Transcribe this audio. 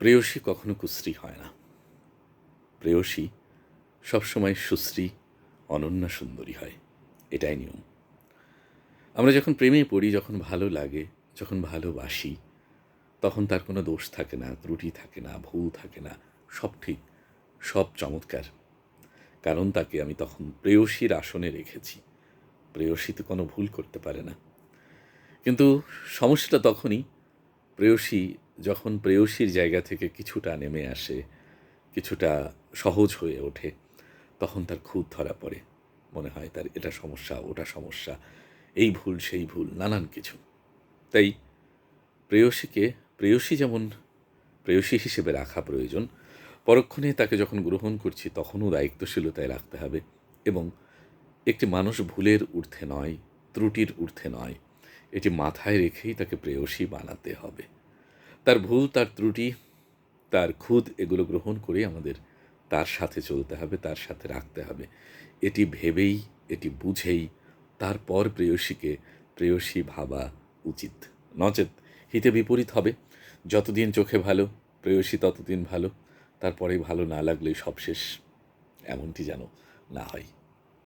প্রেয়সী কখনো কুশ্রী হয় না। প্রেয়সী সবসময় সুশ্রী, অনন্যা সুন্দরী হয়। এটাই নিয়ম। আমরা যখন প্রেমে পড়ি, যখন ভালো লাগে, যখন ভালোবাসি, তখন তার কোনো দোষ থাকে না, ত্রুটি থাকে না, ভুল থাকে না, সব ঠিক, সব চমৎকার। কারণ তাকে আমি তখন প্রেয়সীর আসনে রেখেছি। প্রেয়সী তো কোনো ভুল করতে পারে না। কিন্তু সমস্যাটা তখনই, প্রেয়সী যখন প্রেয়সীর জায়গা থেকে কিছুটা নেমে আসে, কিছুটা সহজ হয়ে ওঠে, তখন তার খুদ ধরা পড়ে। মনে হয় তার এটা সমস্যা, ওটা সমস্যা, এই ভুল, সেই ভুল, নানান কিছু। তাই প্রেয়সীকে, প্রেয়সী যেমন প্রেয়সী হিসেবে রাখা প্রয়োজন, পরক্ষণে তাকে যখন গ্রহণ করছি তখনও দায়িত্বশীলতায় রাখতে হবে এবং একটি মানুষ ভুলের ঊর্ধ্বে নয়, ত্রুটির ঊর্ধ্বে নয়, এটি মাথায় রেখেই তাকে প্রেয়সী বানাতে হবে। তার ভুল, তার ত্রুটি, তার খুদ, এগুলো গ্রহণ করে আমাদের তার সাথে চলতে হবে, তার সাথে রাখতে হবে। এটি ভেবেই, এটি বুঝেই, তারপর প্রেয়সীকে প্রেয়সী ভাবা উচিত। নচেত, হিতে বিপরীত হবে। যতদিন চোখে ভালো, প্রেয়সী ততদিন ভালো। তারপরে ভালো না লাগলেই সব শেষ এমনটি যেন না হয়।